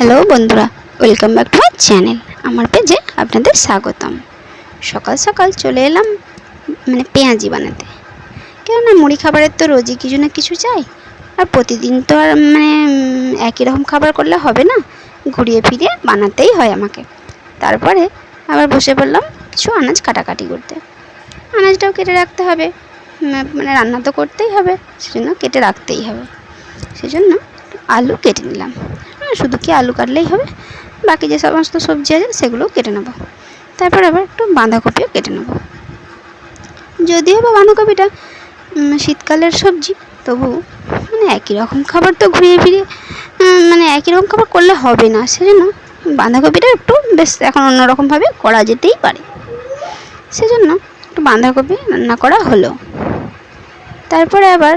Hello বন্ধুরা, welcome back to my channel. আমার পেজে আপনাদের স্বাগতম। সকাল সকাল চলে এলাম মানে পেঁয়াজি বানাতে। কেননা মুড়ি খাবারের তো রোজই কিছু না কিছু চাই, আর প্রতিদিন তো আর মানে একই রকম খাবার করলে হবে না, ঘুরিয়ে ফিরিয়ে বানাতেই হয় আমাকে। তারপরে আবার বসে পড়লাম কিছু আনাজ কাটাকাটি করতে। আনাজটাও কেটে রাখতে হবে মানে রান্না তো করতেই হবে, সেজন্য কেটে রাখতেই হবে। সেজন্য আলু কেটে নিলাম। শুধু কি আলু কাটলেই হবে? বাকি যে সমস্ত সবজি আছে সেগুলোও কেটে নেব। তারপর আবার একটু বাঁধাকপিও কেটে নেব। যদিও বা বাঁধাকপিটা শীতকালের সবজি, তবু মানে একই রকম খাবার তো ঘুরিয়ে ফিরিয়ে মানে একই রকম খাবার করলে হবে না। সেজন্য বাঁধাকপিটা একটু বেশ এখন অন্যরকমভাবে করা যেতেই পারে। সেজন্য একটু বাঁধাকপি রান্না করা হলো। তারপরে আবার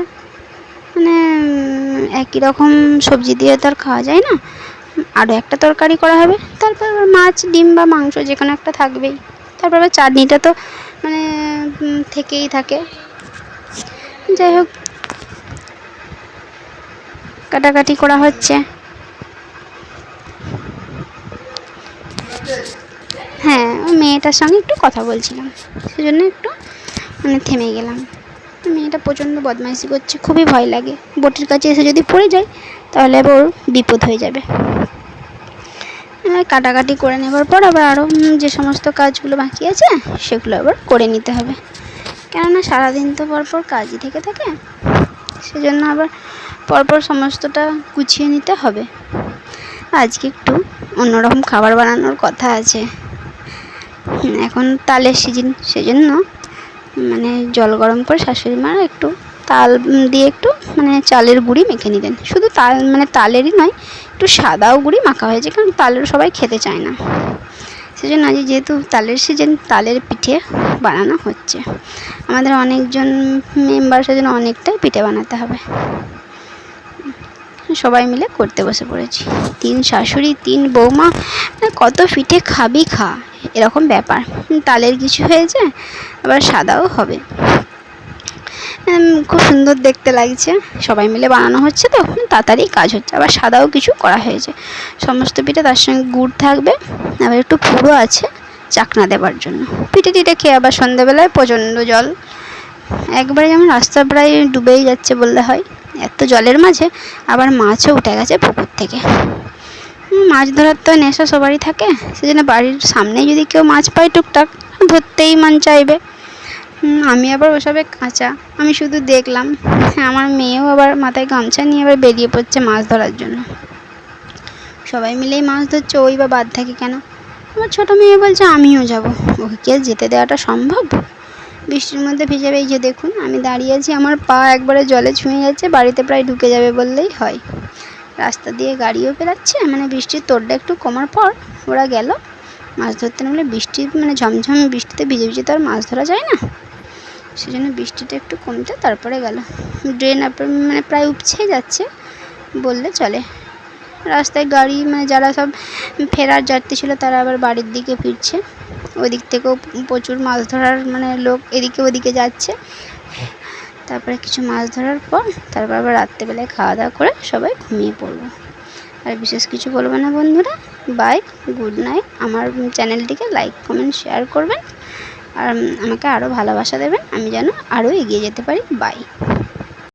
মানে একই রকম সবজি দিয়ে তো আর খাওয়া যায় না। আরও একটা তরকারি করা হবে। তারপর আবার মাছ, ডিম বা মাংস যে কোনো একটা থাকবেই। তারপর আবার চাটনিটা তো মানে থেকেই থাকে। যাই হোক। কাটাকাটি করা হচ্ছে। হ্যাঁ মেয়েটার সঙ্গে একটু কথা বলছিলাম। সেজন্য একটু মানে থেমে গেলাম। মেয়েটা প্রচণ্ড বদমাইশি করছে, খুবই ভয় লাগে। বটির কাছে এসে যদি পড়ে যায়, তাহলে আবার ওর বিপদ হয়ে যাবে। কাটাকাটি করে নেবার পর আবার আরও যে সমস্ত কাজগুলো বাকি আছে, সেগুলো আবার করে নিতে হবে। কেননা সারাদিন তো পরপর কাজই থেকে থাকে, সেজন্য আবার পরপর সমস্তটা গুছিয়ে নিতে হবে। আজকে একটু অন্যরকম খাবার বানানোর কথা আছে। এখন তালের সিজন সেজন্য মানে জল গরম করে শাশুড়ি মা একটু তাল দিয়ে একটু মানে চালের গুঁড়ি মেখে নিলেন শুধু তাল মানে তালেরই নয়, একটু সাদাও গুঁড়ি মাখা হয়েছে কারণ তালের সবাই খেতে চায় না। সেজন্য আজ যেহেতু তালের সিজন তালের পিঠে বানানো হচ্ছে। আমাদের অনেকজন মেম্বার সেজন্য অনেকটাই পিঠে বানাতে হবে। সবাই মিলে করতে বসে পড়েছি। তিন শাশুড়ি, তিন বৌমা, কত পিঠে খাবি খা, এরকম ব্যাপার। তালের কিছু হয়েছে, আবার সাদাও হবে। খুব সুন্দর দেখতে লাগছে। সবাই মিলে বানানো হচ্ছে তো, তাড়াতাড়ি কাজ হচ্ছে। আবার সাদাও কিছু করা হয়েছে। সমস্ত পিঠে তার সঙ্গে গুড় থাকবে, আবার একটু পুরো আছে চাকনা দেবার জন্য। পিঠে টিঠে খেয়ে আবার সন্ধ্যেবেলায় প্রচণ্ড জল। একবারে যেমন রাস্তা প্রায় ডুবেই যাচ্ছে বললে হয়। এত জলের মাঝে আবার মাছও উঠে গেছে পুকুর থেকে। মাছ ধরার তো নেশা সবারই থাকে, সেজন্য বাড়ির সামনেই যদি কেউ মাছ পায় টুকটাক ধরতেই মন চাইবে। আমি আবার ওসবে কাঁচা, আমি শুধু দেখলাম, আমার মেয়েও আবার মাথায় গামছা নিয়ে আবার বেরিয়ে পড়ছে মাছ ধরার জন্য। সবাই মিলেই মাছ ধরছে, ওই বা বাদ থাকে কেন? আমার ছোটো মেয়ে বলছে, আমিও যাব, ওকে যেতে দেওয়াটা সম্ভব? বৃষ্টির মধ্যে ভিজে এই যে দেখুন, আমি দাঁড়িয়ে আছি, আমার পা একবারে জলে ছুঁয়ে যাচ্ছে, বাড়িতে প্রায় ঢুকে যাবে বললেই হয়। রাস্তা দিয়ে গাড়িও পেরাচ্ছে মানে বৃষ্টির তোড়টা একটু কমার পর ওরা গেল। মাছ ধরতে নামলে বৃষ্টি মানে ঝমঝম বৃষ্টিতে ভিজে ভিজে তো আর মাছ ধরা যায় না। সেজন্য বৃষ্টিটা একটু কমতে তারপরে গেল। ড্রেন মানে প্রায় উপছেই যাচ্ছে বললে চলে। রাস্তায় গাড়ি মানে যারা সব ফেরার যাত্রী ছিল, তারা আবার বাড়ির দিকে ফিরছে। ওদিক থেকেও প্রচুর মাছ ধরার মানে লোক এদিকে ওদিকে যাচ্ছে। তারপরে কিছু মাছ ধরার পর, তারপর আবার রাত্রেবেলায় খাওয়া দাওয়া করে সবাই ঘুমিয়ে পড়ব আর বিশেষ কিছু বলব না বন্ধুরা। বাই গুড নাইট আমার চ্যানেলটিকে লাইক কমেন্ট শেয়ার করবেন। আর আমাকে আরও ভালোবাসা দেবেন। আমি যেন আরও এগিয়ে যেতে পারি। বাই